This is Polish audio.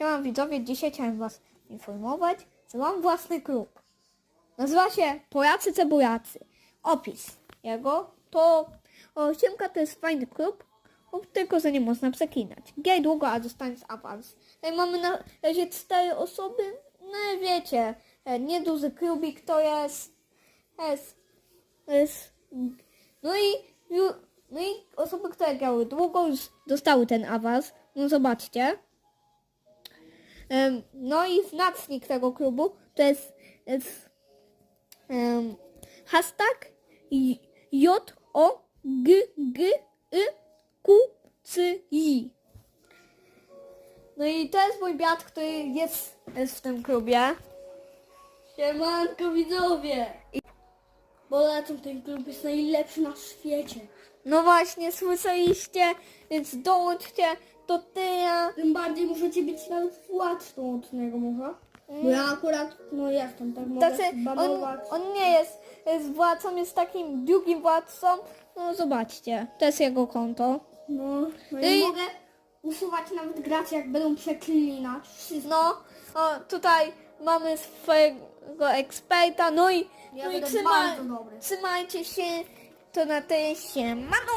Siema widzowie, dzisiaj chciałem was informować, że mam własny klub. Nazywa się Polacy Cebulacy. Opis jego to o, Siemka to jest fajny klub, tylko że nie można przeklinać. Gej długo, a dostaniesz awans. Tutaj mamy na razie cztery osoby, no wiecie, e, nieduży klubik to jest, jest, jest no i, no i osoby, które grały długo już dostały ten awans. No zobaczcie. No i znacznik tego klubu to jest, jest em, hashtag J- O G G Y Q C I. No i to jest mój brat, który jest, jest w tym klubie. Siemanko widzowie! Bo lecą ten klub jest najlepszy na świecie. No właśnie, słyszeliście, więc dołączcie do tyra. Tym bardziej możecie być nawet władcą od niego może. Bo ja akurat, no jestem, tak mogę Tacy, on, banować. on nie jest, jest władcą, jest takim drugim władcą. No zobaczcie, to jest jego konto. No, no I- i mogę usuwać nawet graczy jak będą przeklinać. Wszystko. No, o, tutaj mamy swojego eksperta, no i, Ja no i będę trzyma, bardzo dobry. trzymajcie się, to na tyle się, mano!